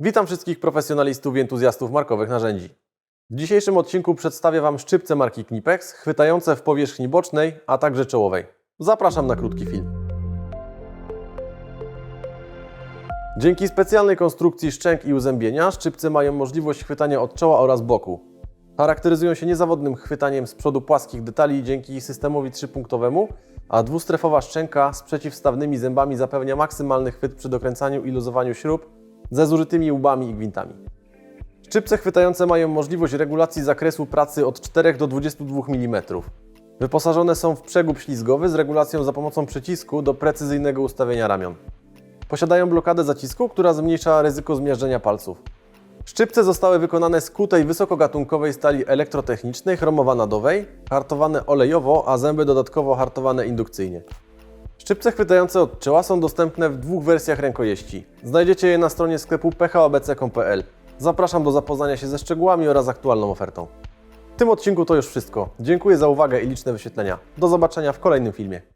Witam wszystkich profesjonalistów i entuzjastów markowych narzędzi. W dzisiejszym odcinku przedstawię Wam szczypce marki Knipex, chwytające w powierzchni bocznej, a także czołowej. Zapraszam na krótki film. Dzięki specjalnej konstrukcji szczęk i uzębienia szczypce mają możliwość chwytania od czoła oraz boku. Charakteryzują się niezawodnym chwytaniem z przodu płaskich detali dzięki systemowi trzypunktowemu, a dwustrefowa szczęka z przeciwstawnymi zębami zapewnia maksymalny chwyt przy dokręcaniu i luzowaniu śrub ze zużytymi łbami i gwintami. Szczypce chwytające mają możliwość regulacji zakresu pracy od 4 do 22 mm. Wyposażone są w przegub ślizgowy z regulacją za pomocą przycisku do precyzyjnego ustawienia ramion. Posiadają blokadę zacisku, która zmniejsza ryzyko zmiażdżenia palców. Szczypce zostały wykonane z kutej wysokogatunkowej stali elektrotechnicznej chromowanadowej, hartowane olejowo, a zęby dodatkowo hartowane indukcyjnie. Szczypce chwytające od czoła są dostępne w dwóch wersjach rękojeści. Znajdziecie je na stronie sklepu phobc.pl. Zapraszam do zapoznania się ze szczegółami oraz aktualną ofertą. W tym odcinku to już wszystko. Dziękuję za uwagę i liczne wyświetlenia. Do zobaczenia w kolejnym filmie.